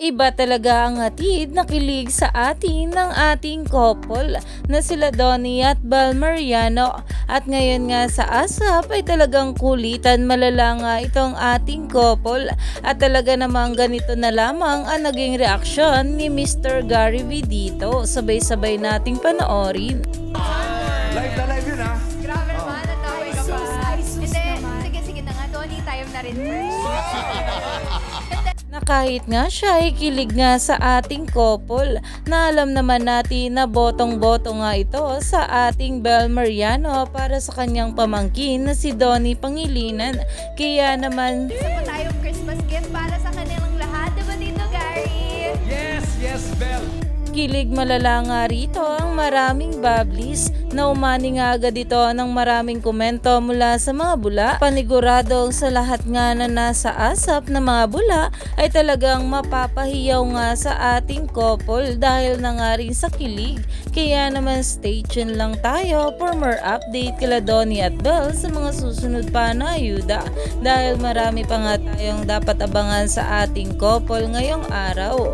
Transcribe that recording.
Iba talaga ang hatid na kilig sa atin ng ating couple na sila Donnie at Bal Mariano. At ngayon nga sa ASAP ay talagang kulitan malala nga itong ating couple. At talaga namang ganito na lamang ang naging reaksyon ni Mr. Gary V dito. Sabay-sabay nating panoorin. Live na live yun ha. Grabe naman, ang tawag ka pa. Hindi, sige, sige na nga, Donnie, time na rin first. na kahit nga siya ay kilig nga sa ating couple na alam naman natin na botong-boto nga ito sa ating Bel Mariano para sa kanyang pamangkin na si Donnie Pangilinan. Kaya naman Isa pa tayong Christmas gift para sa kanilang Kilig malala nga rito ang maraming bablis na umani nga agad ito ng maraming komento mula sa mga bula. Paniguradong sa lahat nga na nasa asap na mga bula ay talagang mapapahiyaw nga sa ating couple dahil na nga rin sa kilig. Kaya naman stay tuned lang tayo for more update kila Donnie at Belle sa mga susunod pa na ayuda dahil marami pa nga tayong dapat abangan sa ating couple ngayong araw.